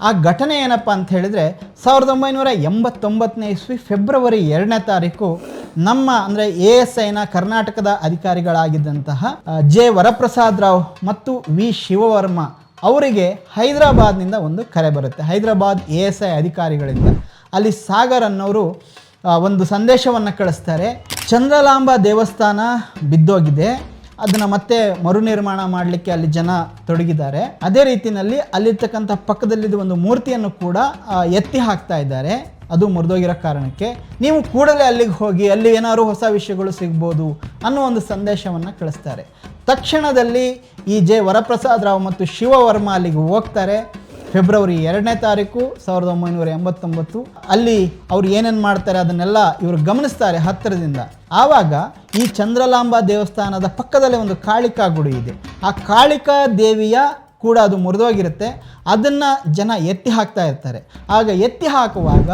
ಆ ಘಟನೆ ಏನಪ್ಪ ಅಂತ ಹೇಳಿದರೆ ಸಾವಿರದ ಒಂಬೈನೂರ ಎಂಬತ್ತೊಂಬತ್ತನೇ ಇಸ್ವಿ ಫೆಬ್ರವರಿ ಎರಡನೇ ತಾರೀಕು ನಮ್ಮ ಅಂದರೆ ಎ ಎಸ್ ಐನ ಕರ್ನಾಟಕದ ಅಧಿಕಾರಿಗಳಾಗಿದ್ದಂತಹ ಜೆ ವರಪ್ರಸಾದ್ ರಾವ್ ಮತ್ತು ವಿ ಶಿವವರ್ಮ ಅವರಿಗೆ ಹೈದರಾಬಾದ್ನಿಂದ ಒಂದು ಕರೆ ಬರುತ್ತೆ. ಹೈದರಾಬಾದ್ ಎ ಎಸ್ ಐ ಅಧಿಕಾರಿಗಳಿಂದ. ಅಲ್ಲಿ ಸಾಗರ್ ಅನ್ನೋರು ಒಂದು ಸಂದೇಶವನ್ನು ಕಳಿಸ್ತಾರೆ. ಚಂದ್ರಲಾಂಬ ದೇವಸ್ಥಾನ ಬಿದ್ದೋಗಿದೆ. ಅದನ್ನು ಮತ್ತೆ ಮರುನಿರ್ಮಾಣ ಮಾಡಲಿಕ್ಕೆ ಅಲ್ಲಿ ಜನ ತೊಡಗಿದ್ದಾರೆ. ಅದೇ ರೀತಿಯಲ್ಲಿ ಅಲ್ಲಿರ್ತಕ್ಕಂಥ ಪಕ್ಕದಲ್ಲಿದ್ದ ಒಂದು ಮೂರ್ತಿಯನ್ನು ಕೂಡ ಎತ್ತಿ ಹಾಕ್ತಾ ಇದ್ದಾರೆ. ಅದು ಮುರಿದೋಗಿರೋ ಕಾರಣಕ್ಕೆ ನೀವು ಕೂಡಲೇ ಅಲ್ಲಿಗೆ ಹೋಗಿ ಅಲ್ಲಿ ಏನಾದ್ರು ಹೊಸ ವಿಷಯಗಳು ಸಿಗ್ಬೋದು ಅನ್ನೋ ಒಂದು ಸಂದೇಶವನ್ನು ಕಳಿಸ್ತಾರೆ. ತಕ್ಷಣದಲ್ಲಿ ಈ ಜೆ ವರಪ್ರಸಾದ್ ರಾವ್ ಮತ್ತು ಶಿವವರ್ಮ ಅಲ್ಲಿಗೆ ಹೋಗ್ತಾರೆ. ಫೆಬ್ರವರಿ ಎರಡನೇ ತಾರೀಕು ಸಾವಿರದ ಒಂಬೈನೂರ ಎಂಬತ್ತೊಂಬತ್ತು. ಅಲ್ಲಿ ಅವ್ರು ಏನೇನು ಮಾಡ್ತಾರೆ ಅದನ್ನೆಲ್ಲ ಇವರು ಗಮನಿಸ್ತಾರೆ ಹತ್ತಿರದಿಂದ. ಆವಾಗ ಈ ಚಂದ್ರಲಾಂಬ ದೇವಸ್ಥಾನದ ಪಕ್ಕದಲ್ಲೇ ಒಂದು ಕಾಳಿಕಾ ಗುಡಿ ಇದೆ. ಆ ಕಾಳಿಕಾ ದೇವಿಯ ಕೂಡ ಅದು ಮುರಿದೋಗಿರುತ್ತೆ. ಅದನ್ನು ಜನ ಎತ್ತಿ ಹಾಕ್ತಾ ಇರ್ತಾರೆ. ಆಗ ಎತ್ತಿ ಹಾಕುವಾಗ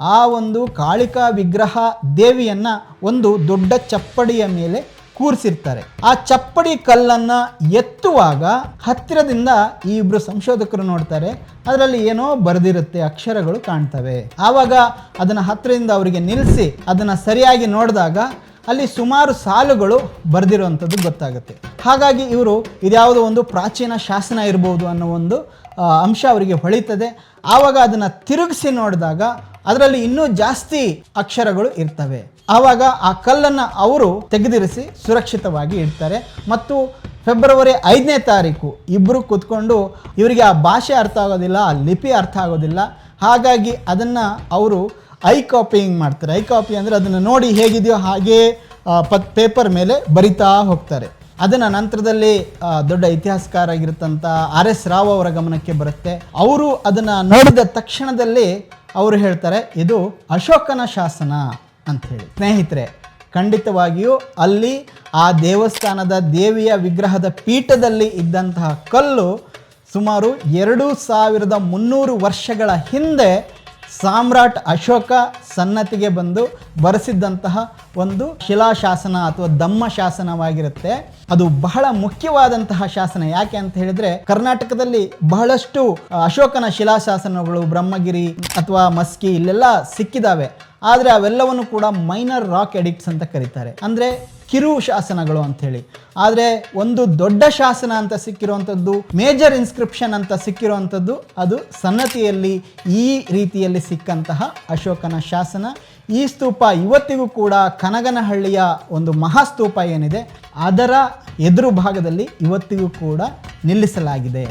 ಆ ಒಂದು ಕಾಳಿಕಾ ವಿಗ್ರಹ ದೇವಿಯನ್ನು ಒಂದು ದೊಡ್ಡ ಚಪ್ಪಡಿಯ ಮೇಲೆ ಕೂರಿಸಿರ್ತಾರೆ. ಆ ಚಪ್ಪಡಿ ಕಲ್ಲನ್ನ ಎತ್ತುವಾಗ ಹತ್ತಿರದಿಂದ ಈ ಇಬ್ರು ಸಂಶೋಧಕರು ನೋಡ್ತಾರೆ. ಅದರಲ್ಲಿ ಏನೋ ಬರೆದಿರುತ್ತೆ, ಅಕ್ಷರಗಳು ಕಾಣ್ತವೆ. ಆವಾಗ ಅದನ್ನ ಹತ್ತಿರದಿಂದ ಅವರಿಗೆ ನಿಲ್ಲಿಸಿ ಅದನ್ನ ಸರಿಯಾಗಿ ನೋಡಿದಾಗ ಅಲ್ಲಿ ಸುಮಾರು ಸಾಲುಗಳು ಬರೆದಿರುವಂಥದ್ದು ಗೊತ್ತಾಗುತ್ತೆ. ಹಾಗಾಗಿ ಇವರು ಇದ್ಯಾವುದೋ ಒಂದು ಪ್ರಾಚೀನ ಶಾಸನ ಇರ್ಬೋದು ಅನ್ನೋ ಒಂದು ಅಂಶ ಅವರಿಗೆ ಹೊಳಿತದೆ. ಆವಾಗ ಅದನ್ನು ತಿರುಗಿಸಿ ನೋಡಿದಾಗ ಅದರಲ್ಲಿ ಇನ್ನೂ ಜಾಸ್ತಿ ಅಕ್ಷರಗಳು ಇರ್ತವೆ. ಆವಾಗ ಆ ಕಲ್ಲನ್ನು ಅವರು ತೆಗೆದಿರಿಸಿ ಸುರಕ್ಷಿತವಾಗಿ ಇಡ್ತಾರೆ. ಮತ್ತು ಫೆಬ್ರವರಿ ಐದನೇ ತಾರೀಕು ಇಬ್ಬರು ಕೂತ್ಕೊಂಡು ಇವರಿಗೆ ಆ ಭಾಷೆ ಅರ್ಥ ಆಗೋದಿಲ್ಲ, ಆ ಲಿಪಿ ಅರ್ಥ ಆಗೋದಿಲ್ಲ. ಹಾಗಾಗಿ ಅದನ್ನು ಅವರು ಐ ಕಾಪಿಯಿಂಗ್ ಮಾಡ್ತಾರೆ. ಐ ಕಾಪಿ ಅಂದರೆ ಅದನ್ನು ನೋಡಿ ಹೇಗಿದೆಯೋ ಹಾಗೇ ಪೇಪರ್ ಮೇಲೆ ಬರಿತಾ ಹೋಗ್ತಾರೆ. ಅದನ್ನು ನಂತರದಲ್ಲಿ ದೊಡ್ಡ ಇತಿಹಾಸಕಾರ ಆಗಿರ್ತಂಥ ಆರ್ ಎಸ್ ರಾವ್ ಅವರ ಗಮನಕ್ಕೆ ಬರುತ್ತೆ. ಅವರು ಅದನ್ನು ನೋಡಿದ ತಕ್ಷಣದಲ್ಲಿ ಅವರು ಹೇಳ್ತಾರೆ, ಇದು ಅಶೋಕನ ಶಾಸನ ಅಂತ ಹೇಳಿ. ಸ್ನೇಹಿತರೆ, ಖಂಡಿತವಾಗಿಯೂ ಅಲ್ಲಿ ಆ ದೇವಸ್ಥಾನದ ದೇವಿಯ ವಿಗ್ರಹದ ಪೀಠದಲ್ಲಿ ಇದ್ದಂತಹ ಕಲ್ಲು ಸುಮಾರು ಎರಡು ಸಾವಿರದ ಮುನ್ನೂರು ವರ್ಷಗಳ ಹಿಂದೆ ಸಾಮ್ರಾಟ್ ಅಶೋಕ ಸನ್ನತಿಗೆ ಬಂದು ಬರೆಸಿದ್ದಂತಹ ಒಂದು ಶಿಲಾಶಾಸನ ಅಥವಾ ದಮ್ಮ ಶಾಸನವಾಗಿರುತ್ತೆ. ಅದು ಬಹಳ ಮುಖ್ಯವಾದಂತಹ ಶಾಸನ. ಯಾಕೆ ಅಂತ ಹೇಳಿದ್ರೆ, ಕರ್ನಾಟಕದಲ್ಲಿ ಬಹಳಷ್ಟು ಅಶೋಕನ ಶಿಲಾಶಾಸನಗಳು ಬ್ರಹ್ಮಗಿರಿ ಅಥವಾ ಮಸ್ಕಿ ಇಲ್ಲೆಲ್ಲ ಸಿಕ್ಕಿದಾವೆ. ಆದರೆ ಅವೆಲ್ಲವನ್ನು ಕೂಡ ಮೈನರ್ ರಾಕ್ ಎಡಿಕ್ಟ್ಸ್ ಅಂತ ಕರೀತಾರೆ. ಅಂದರೆ ಕಿರು ಶಾಸನಗಳು ಅಂಥೇಳಿ. ಆದರೆ ಒಂದು ದೊಡ್ಡ ಶಾಸನ ಅಂತ ಸಿಕ್ಕಿರುವಂಥದ್ದು ಮೇಜರ್ ಇನ್ಸ್ಕ್ರಿಪ್ಷನ್ ಅಂತ ಸಿಕ್ಕಿರುವಂಥದ್ದು, ಅದು ಸನ್ನತಿಯಲ್ಲಿ ಈ ರೀತಿಯಲ್ಲಿ ಸಿಕ್ಕಂತಹ ಅಶೋಕನ ಶಾಸನ. ಈ ಸ್ತೂಪ ಇವತ್ತಿಗೂ ಕೂಡ ಕನಗನಹಳ್ಳಿಯ ಒಂದು ಮಹಾಸ್ತೂಪ ಏನಿದೆ, ಅದರ ಎದುರು ಭಾಗದಲ್ಲಿ ಇವತ್ತಿಗೂ ಕೂಡ ನಿಲ್ಲಿಸಲಾಗಿದೆ.